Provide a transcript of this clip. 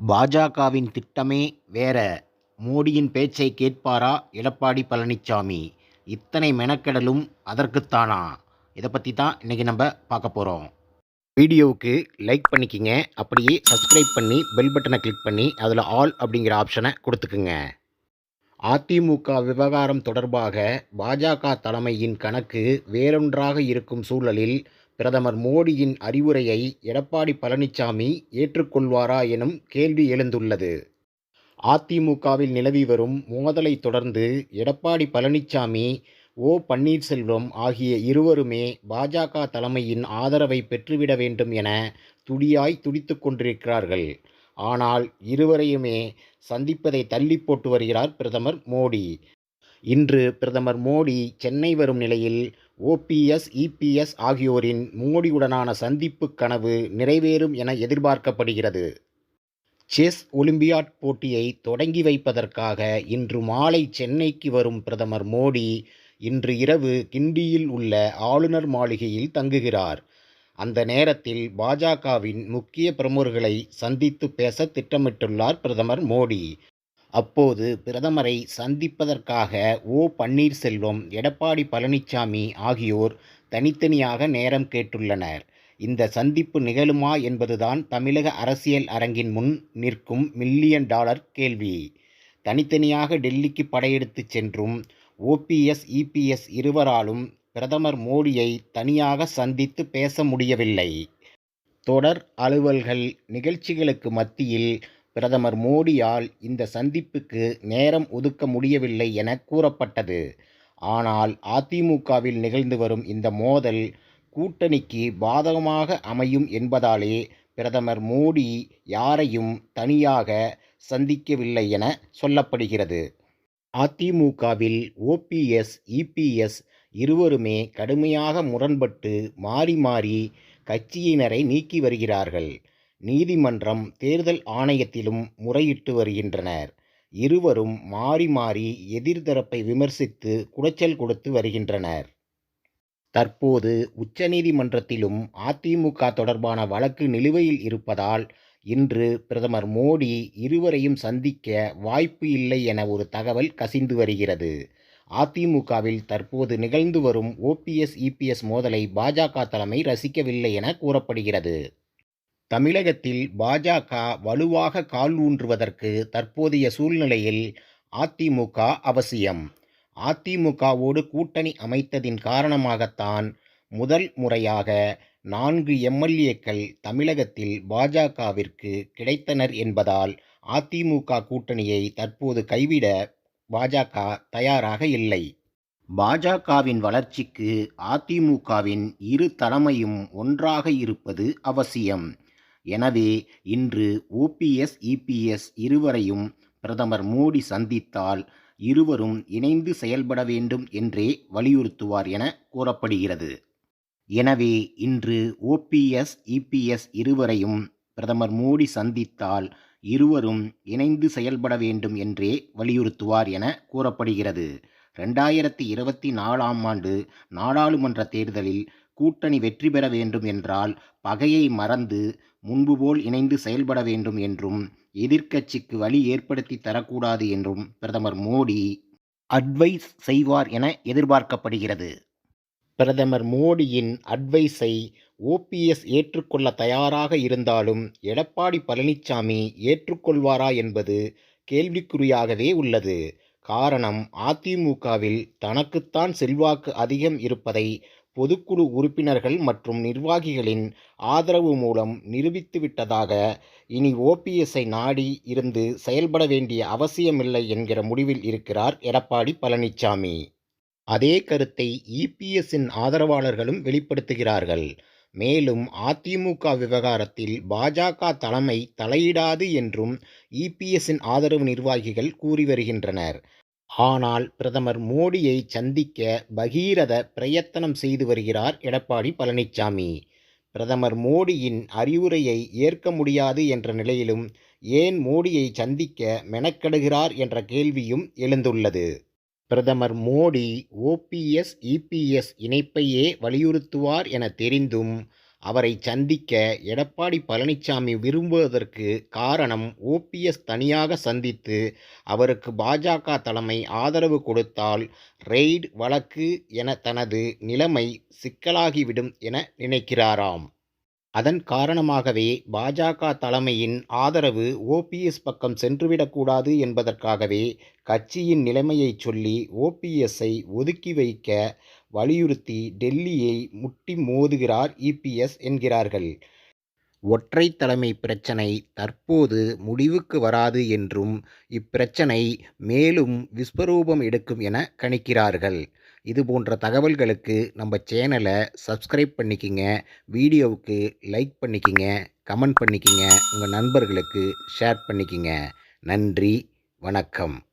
பாஜகவின் திட்டமே வேற. மோடியின் பேச்சை கேட்பாரா எடப்பாடி பழனிசாமி இத்தனை மெனக்கெடலும் அதற்குத்தானா இதை பற்றி தான் இன்றைக்கி நம்ம பார்க்க போகிறோம் வீடியோவுக்கு லைக் பண்ணிக்கிங்க. அப்படியே சப்ஸ்கிரைப் பண்ணி பெல் பட்டனை கிளிக் பண்ணி அதில் ஆல் அப்படிங்கிற ஆப்ஷனை கொடுத்துக்குங்க. அதிமுக விவகாரம் தொடர்பாக பாஜக தலைமையின் கணக்கு வேறொன்றாக இருக்கும் சூழலில் பிரதமர் மோடியின் அறிவுரையை எடப்பாடி பழனிசாமி ஏற்றுக்கொள்வாரா எனும் கேள்வி எழுந்துள்ளது. அதிமுகவில் நிலவி வரும் மோதலை தொடர்ந்து எடப்பாடி பழனிசாமி ஓ பன்னீர்செல்வம் ஆகிய இருவருமே பாஜக தலைமையின் ஆதரவை பெற்றுவிட வேண்டும் என துடியாய் துடித்து கொண்டிருக்கிறார்கள். ஆனால் இருவரையுமே சந்திப்பதை தள்ளி போட்டு வருகிறார் பிரதமர் மோடி. இன்று பிரதமர் மோடி சென்னை வரும் நிலையில் ஓபிஎஸ் இபிஎஸ் ஆகியோரின் மோடியுடனான சந்திப்பு கனவு நிறைவேறும் என எதிர்பார்க்கப்படுகிறது. செஸ் ஒலிம்பியாட் போட்டியை தொடங்கி வைப்பதற்காக இன்று மாலை சென்னைக்கு வரும் பிரதமர் மோடி இன்று இரவு கிண்டியில் உள்ள ஆளுநர் மாளிகையில் தங்குகிறார். அந்த நேரத்தில் பாஜகவின் முக்கிய பிரமுகர்களை சந்தித்து பேச திட்டமிட்டுள்ளார் பிரதமர் மோடி. அப்போது பிரதமரை சந்திப்பதற்காக ஓ. பன்னீர்செல்வம் எடப்பாடி பழனிசாமி ஆகியோர் தனித்தனியாக நேரம் கேட்டுள்ளனர். இந்த சந்திப்பு நிகழுமா என்பதுதான் தமிழக அரசியல் அரங்கின் முன் நிற்கும் மில்லியன் டாலர் கேள்வி. தனித்தனியாக டெல்லிக்கு படையெடுத்து சென்றும் ஓபிஎஸ் இபிஎஸ் இருவராலும் பிரதமர் மோடியை தனியாக சந்தித்து பேச முடியவில்லை. தொடர் அலுவல்கள் நிகழ்ச்சிகளுக்கு மத்தியில் பிரதமர் மோடியால் இந்த சந்திப்புக்கு நேரம் ஒதுக்க முடியவில்லை என கூறப்பட்டது. ஆனால் அதிமுகவில் நிகழ்ந்து வரும் இந்த மோதல் கூட்டணிக்கு பாதகமாக அமையும் என்பதாலே பிரதமர் மோடி யாரையும் தனியாக சந்திக்கவில்லை என சொல்லப்படுகிறது. அதிமுகவில் ஓபிஎஸ் இபிஎஸ் இருவருமே கடுமையாக முரண்பட்டு மாறி மாறி கட்சியினரை நீக்கி வருகிறார்கள். நீதிமன்றம் தேர்தல் ஆணையத்திலும் முறையிட்டு வருகின்றனர். இருவரும் மாறி மாறி எதிர்தரப்பை விமர்சித்து குடைச்சல் கொடுத்து வருகின்றனர். தற்போது உச்சநீதிமன்றத்திலும் அதிமுக தொடர்பான வழக்கு நிலுவையில் இருப்பதால் இன்று பிரதமர் மோடி இருவரையும் சந்திக்க வாய்ப்பு இல்லை என ஒரு தகவல் கசிந்து வருகிறது. அதிமுகவில் தற்போது நிகழ்ந்து வரும் ஓபிஎஸ் இபிஎஸ் மோதலை பாஜக தலைமை ரசிக்கவில்லை என கூறப்படுகிறது. தமிழகத்தில் பாஜக வலுவாக கால் ஊன்றுவதற்கு தற்போதைய சூழ்நிலையில் அதிமுக அவசியம். அதிமுகவோடு கூட்டணி அமைத்ததின் காரணமாகத்தான் முதல் முறையாக நான்கு எம்எல்ஏக்கள் தமிழகத்தில் பாஜகவிற்கு கிடைத்தனர் என்பதால் அதிமுக கூட்டணியை தற்போது கைவிட பாஜக தயாராக இல்லை. பாஜகவின் வளர்ச்சிக்கு அதிமுகவின் இரு தலைமையும் ஒன்றாக இருப்பது அவசியம். எனவே இன்று ஓபிஎஸ் இபிஎஸ் இருவரையும் பிரதமர் மோடி சந்தித்தால் இருவரும் இணைந்து செயல்பட வேண்டும் என்றே வலியுறுத்துவார் என கூறப்படுகிறது. எனவே இன்று ஓபிஎஸ் இபிஎஸ் இருவரையும் பிரதமர் மோடி சந்தித்தால் இருவரும் இணைந்து செயல்பட வேண்டும் என்றே வலியுறுத்துவார் என கூறப்படுகிறது. ரெண்டாயிரத்தி இருபத்தி நாலாம் ஆண்டு நாடாளுமன்ற தேர்தலில் கூட்டணி வெற்றி பெற வேண்டும் என்றால் பகையை மறந்து முன்பு போல் இணைந்து செயல்பட வேண்டும் என்றும் எதிர்க்கட்சிக்கு வழி ஏற்படுத்தி தரக்கூடாது என்றும் பிரதமர் மோடி அட்வைஸ் செய்வார் என எதிர்பார்க்கப்படுகிறது. பிரதமர் மோடியின் அட்வைஸை ஓபிஎஸ் ஏற்றுக்கொள்ள தயாராக இருந்தாலும் எடப்பாடி பழனிசாமி ஏற்றுக்கொள்வாரா என்பது கேள்விக்குறியாகவே உள்ளது. காரணம் அதிமுகவில் தனக்குத்தான் செல்வாக்கு அதிகம் இருப்பதை பொதுக்குழு உறுப்பினர்கள் மற்றும் நிர்வாகிகளின் ஆதரவு மூலம் நிரூபித்துவிட்டதாக இனி ஓபிஎஸ்ஐ நாடி இருந்து செயல்பட வேண்டிய அவசியமில்லை என்கிற முடிவில் இருக்கிறார் எடப்பாடி பழனிசாமி அதே கருத்தை இபிஎஸ்ஸின் ஆதரவாளர்களும் வெளிப்படுத்துகிறார்கள். மேலும் அதிமுக விவகாரத்தில் பாஜக தலைமை தலையிடாது என்றும் இபிஎஸ்ஸின் ஆதரவு நிர்வாகிகள் கூறி வருகின்றனர். ஆனால் பிரதமர் மோடியை சந்திக்க பகீரத பிரயத்தனம் செய்து வருகிறார் எடப்பாடி பழனிசாமி பிரதமர் மோடியின் அறிவுரையை ஏற்க முடியாது என்ற நிலையிலும் ஏன் மோடியை சந்திக்க மெனக்கெடுகிறார் என்ற கேள்வியும் எழுந்துள்ளது. பிரதமர் மோடி ஓபிஎஸ் இபிஎஸ் இணைப்பையே வலியுறுத்துவார் என தெரிந்தும் அவரை சந்திக்க எடப்பாடி பழனிசாமி விரும்புவதற்கு காரணம் ஓபிஎஸ் தனியாக சந்தித்து அவருக்கு பாஜக தலைமை ஆதரவு கொடுத்தால் ரெய்டு வழக்கு என தனது நிலைமை சிக்கலாகிவிடும் என நினைக்கிறாராம். அதன் காரணமாகவே பாஜக தலைமையின் ஆதரவு ஓபிஎஸ் பக்கம் சென்றுவிடக்கூடாது என்பதற்காகவே கட்சியின் நிலைமையை சொல்லி ஓபிஎஸ்ஐ ஒதுக்கி வைக்க வலியுறுத்தி டெல்லியை முட்டி மோதுகிறார் இபிஎஸ் என்கிறார்கள். ஒற்றை தலைமை பிரச்சனை தற்போது முடிவுக்கு வராது என்றும் இப்பிரச்சனை மேலும் விஸ்வரூபம் எடுக்கும் என கணிக்கிறார்கள். இது போன்ற தகவல்களுக்கு நம்ம சேனலை சப்ஸ்கிரைப் பண்ணிக்கிங்க வீடியோவுக்கு லைக் பண்ணிக்கிங்க கமெண்ட் பண்ணிக்கிங்க உங்கள் நண்பர்களுக்கு ஷேர் பண்ணிக்கிங்க. நன்றி வணக்கம்.